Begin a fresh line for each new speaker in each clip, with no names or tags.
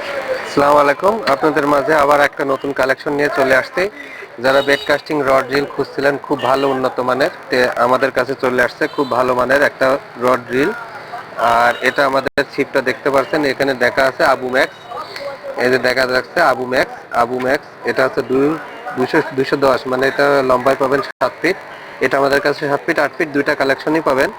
আসসালামু আলাইকুম। আপনাদের মাঝে আবার একটা নতুন কালেকশন নিয়ে চলে আসছে। যারা বেড কাস্টিং রড ড্রিল খুঁজছিলেন, খুব ভালো উন্নত মানের। তে আমাদের কাছে চলে আসছে খুব ভালো মানের একটা রড ড্রিল আর এটা আমাদের ছিপটা দেখতে পাচ্ছেন, এখানে দেখা আছে আবু ম্যাক্স এই যে দেখা যাচ্ছে আবু ম্যাক্স আবু ম্যাক্স এটা হচ্ছে দুই দুশো দুশো দশ মানে এটা লম্বায় পাবেন সাত ফিট এটা আমাদের কাছে সাত ফিট আট ফিট দুইটা কালেকশনই পাবেন।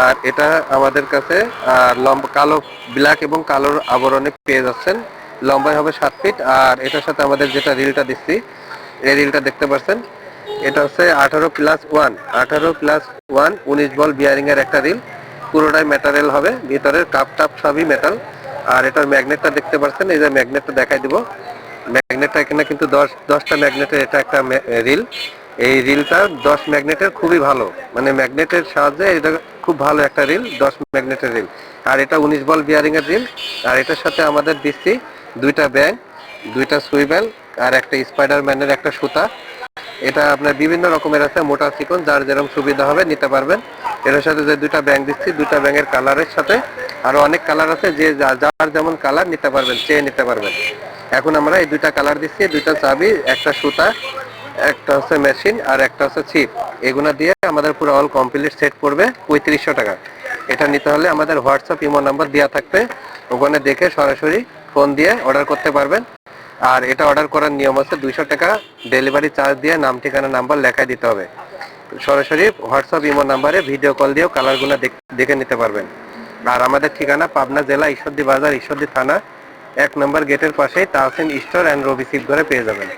আর এটা আমাদের কাছে, আর লম্বা, কালো ব্ল্যাক এবং কালোর আবরণে পেয়ে যাচ্ছেন। লম্বায় হবে সাত ফিট আর এটার সাথে আমাদের যেটা রিলটা দিচ্ছি, এই রিলটা দেখতে পাচ্ছেন এটা হচ্ছে আঠারো প্লাস ওয়ান আঠারো প্লাস ওয়ান উনিশ বল বিয়ারিং এর একটা রিল। পুরোটাই মেটারিয়াল হবে, ভিতরের কাপ টাপ সবই মেটাল আর এটার ম্যাগনেটটা দেখতে পাচ্ছেন এই যে ম্যাগনেটটা দেখাই দিব। ম্যাগনেটটা এখানে কিন্তু দশ, দশটা ম্যাগনেটের এটা একটা রিল। এই রিলটা দশ ম্যাগনেটের খুবই ভালো। মানে ম্যাগনেটের সাহায্যে এটা খুব ভালো একটা রিল, দশ ম্যাগনেটের রিল। আর এটা উনিশ বল বিয়ারিং এর রিল। আর এটার সাথে আমাদের দিচ্ছি দুইটা ব্যাং, দুইটা সুইবেল আর একটা স্পাইডারম্যানের একটা সুতা। এটা আপনার বিভিন্ন রকমের আছে, মোটা চিকন, যার যেরকম সুবিধা হবে নিতে পারবেন। এটার সাথে যে দুইটা ব্যাং দিচ্ছি, দুইটা ব্যাঙের কালারের সাথে। আরও অনেক কালার আছে, যে যা- যার যেমন কালার নিতে পারবেন, চেয়ে নিতে পারবেন। এখন আমরা এই দুইটা কালার দিচ্ছি, দুইটা চাবি, একটা সুতা। একটা হচ্ছে মেশিন আর একটা হচ্ছে ছিপ এগুলো দিয়ে আমাদের পুরো অল কমপ্লিট সেট পড়বে পঁয়ত্রিশশো টাকা। এটা নিতে হলে আমাদের হোয়াটসঅ্যাপ ইমো নাম্বার দেওয়া থাকবে। ওখানে দেখে সরাসরি ফোন দিয়ে অর্ডার করতে পারবেন। আর এটা অর্ডার করার নিয়ম আছে দুইশো টাকা ডেলিভারি চার্জ দিয়ে নাম, ঠিকানা নাম্বার লেখায় দিতে হবে। সরাসরি হোয়াটসঅ্যাপ ইমো নাম্বারে ভিডিও কল দিয়েও কালারগুলো দেখে নিতে পারবেন। আর আমাদের ঠিকানা পাবনা জেলা ঈশ্বরদী বাজার, ঈশ্বরদী থানা, এক নম্বর গেটের পাশেই তাহসিন স্টোর অ্যান্ড রবি সিপ ঘরে পেয়ে যাবেন।